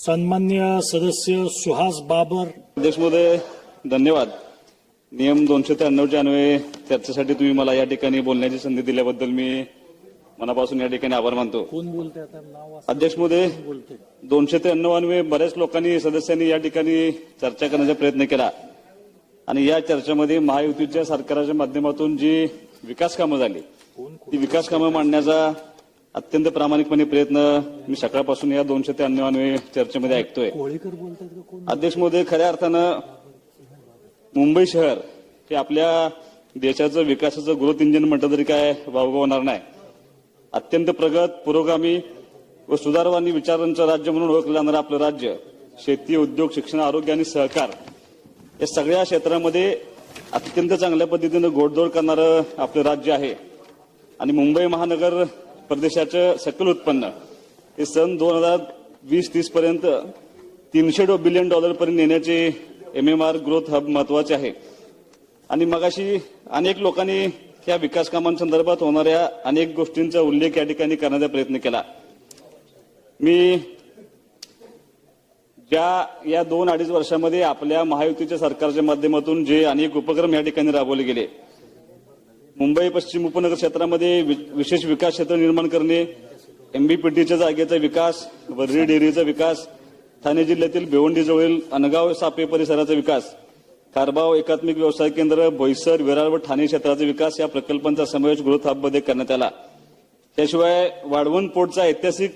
सन्मान्य सदस्य सुहास बाबर. अध्यक्ष महोदय धन्यवाद. नियम दोनशे त्र्याण्णवच्या अन्वये चर्चेसाठी तुम्ही मला या ठिकाणी बोलण्याची संधी दिल्याबद्दल मी मनापासून या ठिकाणी आभार मानतो. कोण बोलते आता? नाव असं अध्यक्ष महोदय बोलते दोनशे त्र्याण्णव अन्वये बऱ्याच लोकांनी सदस्यांनी या ठिकाणी चर्चा करण्याचा प्रयत्न केला. आणि या चर्चेमध्ये महायुतीच्या सरकारच्या माध्यमातून जी विकास कामं झाली ती विकास कामं मांडण्याचा अत्यंत प्रामाणिकपणे प्रयत्न मी सकाळपासून या दोनशे त्र्याण्णव अन्वये चर्चेमध्ये ऐकतोय. अध्यक्ष महोदय खऱ्या अर्थानं मुंबई शहर हे आपल्या देशाचं विकासाचं ग्रोथ इंजिन म्हटलं तरी काय वावगं होणार नाही. अत्यंत प्रगत पुरोगामी व सुधारवानी विचारांचं राज्य म्हणून ओळखलं जाणारं आपलं राज्य शेती उद्योग शिक्षण आरोग्य आणि सहकार या सगळ्या क्षेत्रामध्ये अत्यंत चांगल्या पद्धतीनं गोडदोड करणारं आपलं राज्य आहे. आणि मुंबई महानगर प्रदेशाचं सकल उत्पन्न हे सन दोन हजार वीस तीस पर्यंत तीनशे बिलियन डॉलर पर्यंत नेण्याचे M M R growth hub महत्त्वाचे आहे. आणि मगाशी अनेक लोकांनी या विकास कामांसंदर्भात होणाऱ्या अनेक गोष्टींचा उल्लेख या ठिकाणी करण्याचा प्रयत्न केला. मी ज्या या दोन अडीच वर्षामध्ये आपल्या महायुतीच्या सरकारच्या माध्यमातून जे अनेक उपक्रम या ठिकाणी राबवले गेले मुंबई पश्चिम उपनगर क्षेत्रामध्ये वि- विशेष विकास क्षेत्र निर्माण करणे एमबीपीटीच्या जागेचा विकास वर्री डेअरीचा विकास ठाणे जिल्ह्यातील भिवंडीजवळील अनगाव सापे परिसराचा विकास कारबाव एकात्मिक व्यवसाय केंद्र बोईसर विरार व ठाणे क्षेत्राचा विकास या प्रकल्पांचा समावेश ग्रोथ हबमध्ये करण्यात आला. त्याशिवाय वाढवण पोर्टचा ऐतिहासिक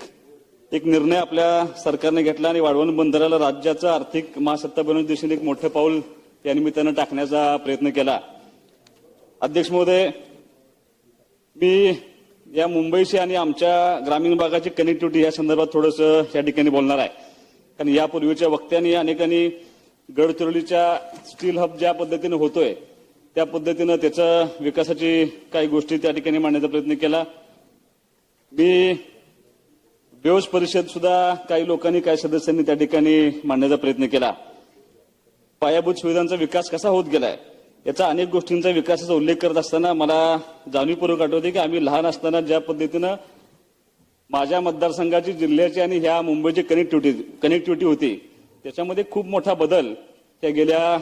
एक निर्णय आपल्या सरकारने घेतला आणि वाढवण बंदराला राज्याचं आर्थिक महासत्ता बनवण्याच्या दिशेने एक मोठं पाऊल या निमित्तानं टाकण्याचा प्रयत्न केला. अध्यक्ष महोदय मी या मुंबईशी आणि आमच्या ग्रामीण भागाची कनेक्टिव्हिटी या संदर्भात थोडंसं या ठिकाणी बोलणार आहे. कारण यापूर्वीच्या वक्त्यांनी अनेकांनी गडचिरोलीच्या स्टील हब ज्या पद्धतीने होतोय त्या पद्धतीनं त्याच्या विकासाची काही गोष्टी त्या ठिकाणी मांडण्याचा प्रयत्न केला. मी बेवस परिषद सुद्धा काही लोकांनी काही सदस्यांनी त्या ठिकाणी मांडण्याचा प्रयत्न केला. पायाभूत सुविधांचा विकास कसा होत गेलाय? याचा अनेक गोष्टींचा विकासाचा उल्लेख करत असताना मला जाणीवपूर्वक आठवते की आम्ही लहान असताना ज्या पद्धतीनं माझ्या मतदारसंघाची जिल्ह्याची आणि ह्या मुंबईची कनेक्टिव्हिटी कनेक्टिव्हिटी होती. त्याच्यामध्ये खूप मोठा बदल त्या गेल्या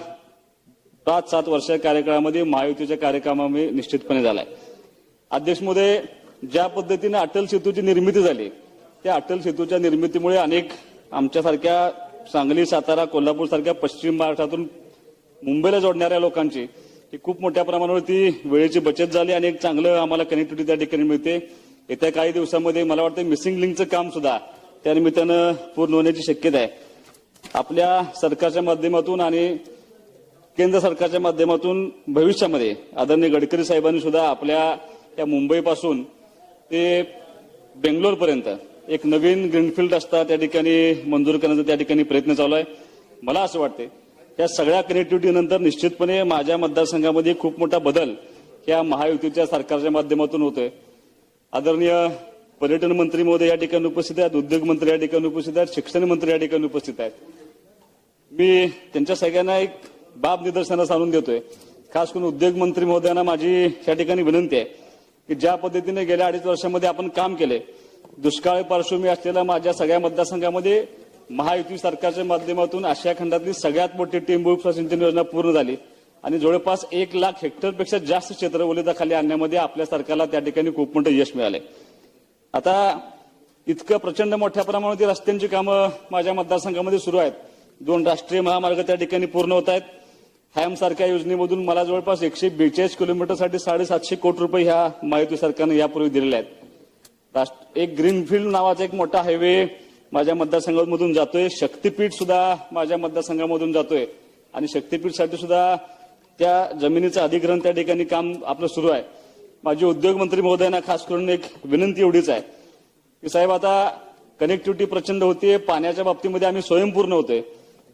पाच सात वर्ष कार्यकाळामध्ये महायुतीच्या कार्यक्रमामध्ये निश्चितपणे झालाय. अध्यक्ष महोदय ज्या पद्धतीने अटल सेतूची निर्मिती झाली त्या अटल सेतूच्या निर्मितीमुळे अनेक आमच्यासारख्या सांगली सातारा कोल्हापूर सारख्या पश्चिम महाराष्ट्रातून मुंबईला जोडणाऱ्या लोकांची ही खूप मोठ्या प्रमाणावरती वेळेची बचत झाली आणि एक चांगलं आम्हाला कनेक्टिव्हिटी त्या ठिकाणी मिळते. येत्या काही दिवसामध्ये मला वाटतं मिसिंग लिंकचं काम सुद्धा त्या निमित्तानं पूर्ण होण्याची शक्यता आहे. आपल्या सरकारच्या माध्यमातून आणि केंद्र सरकारच्या माध्यमातून भविष्यामध्ये आदरणीय गडकरी साहेबांनी सुद्धा आपल्या या मुंबईपासून ते बेंगलोरपर्यंत एक नवीन ग्रीनफील्ड रस्ता त्या ठिकाणी मंजूर करण्याचा त्या ठिकाणी प्रयत्न चालू आहे. मला असं वाटते या सगळ्या कनेक्टिव्हिटीनंतर निश्चितपणे माझ्या मतदारसंघामध्ये खूप मोठा बदल या महायुतीच्या सरकारच्या माध्यमातून होतोय. आदरणीय पर्यटन मंत्री महोदय या ठिकाणी उपस्थित आहेत उद्योग मंत्री या ठिकाणी उपस्थित आहेत शिक्षण मंत्री या ठिकाणी उपस्थित आहेत. मी त्यांच्या सगळ्यांना एक बाब निदर्शनास आणून देतोय. खास करून उद्योग मंत्री महोदयांना माझी या ठिकाणी विनंती आहे की ज्या पद्धतीने गेल्या अडीच वर्षामध्ये आपण काम केले दुष्काळ पार्श्वभूमी असलेल्या माझ्या सगळ्या मतदारसंघामध्ये महायुती सरकारच्या माध्यमातून आशिया खंडातली सगळ्यात मोठी टेंबू सिंचन योजना पूर्ण झाली. आणि जवळपास एक लाख हेक्टरपेक्षा जास्त क्षेत्र ओलिताखाली आणण्यामध्ये आपल्या सरकारला त्या ठिकाणी खूप मोठं यश मिळालंय. आता इतकं प्रचंड मोठ्या प्रमाणावरती रस्त्यांची कामं माझ्या मतदारसंघामध्ये सुरू आहेत. दोन राष्ट्रीय महामार्ग त्या ठिकाणी पूर्ण होत आहेत. हॅम सारख्या योजनेमधून मला जवळपास एकशे बेचाळीस किलोमीटरसाठी साडेसातशे कोटी रुपये ह्या माहिती सरकारने यापूर्वी दिलेल्या आहेत. एक ग्रीनफील्ड नावाचा एक मोठा हायवे माझ्या मतदारसंघामधून जातोय. शक्तीपीठ सुद्धा माझ्या मतदारसंघामधून जातोय. आणि शक्तीपीठसाठी सुद्धा त्या जमिनीचं अधिग्रहण त्या ठिकाणी काम आपलं सुरू आहे. माझे उद्योगमंत्री महोदयांना खास करून एक विनंती एवढीच आहे की साहेब आता कनेक्टिव्हिटी प्रचंड होतीये. पाण्याच्या बाबतीमध्ये आम्ही स्वयंपूर्ण होतोय.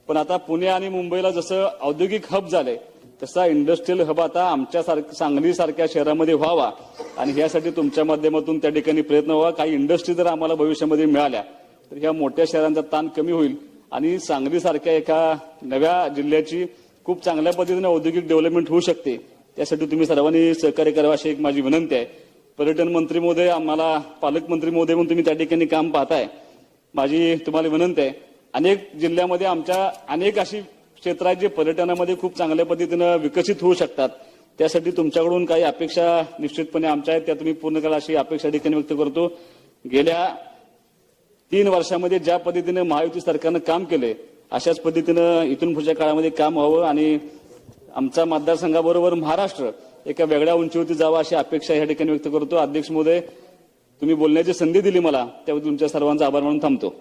पण आता पुणे आणि मुंबईला जसं औद्योगिक हब झालंय तसा इंडस्ट्रीयल हब आता आमच्या सारख सांगली सारख्या शहरामध्ये व्हावा. आणि यासाठी तुमच्या माध्यमातून त्या ठिकाणी प्रयत्न व्हावा. काही इंडस्ट्री जर आम्हाला भविष्यामध्ये मिळाल्या तर ह्या मोठ्या शहरांचा ताण कमी होईल आणि सांगलीसारख्या एका नव्या जिल्ह्याची खूप चांगल्या पद्धतीने औद्योगिक डेव्हलपमेंट होऊ शकते. त्यासाठी तुम्ही सर्वांनी सहकार्य करावं अशी एक माझी विनंती आहे. पर्यटन मंत्री महोदय आम्हाला पालकमंत्री महोदय म्हणून तुम्ही त्या ठिकाणी काम पाहताय. माझी तुम्हाला विनंती आहे. अनेक जिल्ह्यामध्ये आमच्या अनेक अशी क्षेत्र आहेत जे पर्यटनामध्ये खूप चांगल्या पद्धतीनं विकसित होऊ शकतात. त्यासाठी तुमच्याकडून काही अपेक्षा निश्चितपणे आमच्या आहेत त्या तुम्ही पूर्ण करा अशी अपेक्षा ठिकाणी व्यक्त करतो. गेल्या तीन वर्षामध्ये ज्या पद्धतीनं महायुती सरकारनं काम केलंय अशाच पद्धतीनं इथून पुढच्या काळामध्ये काम व्हावं आणि आमचा मतदारसंघाबरोबर महाराष्ट्र एका वेगळ्या उंचीवरती जावा अशी अपेक्षा या ठिकाणी व्यक्त करतो. अध्यक्ष महोदय तुम्ही बोलण्याची संधी दिली मला त्याबद्दल तुमच्या सर्वांचा आभार मानून थांबतो.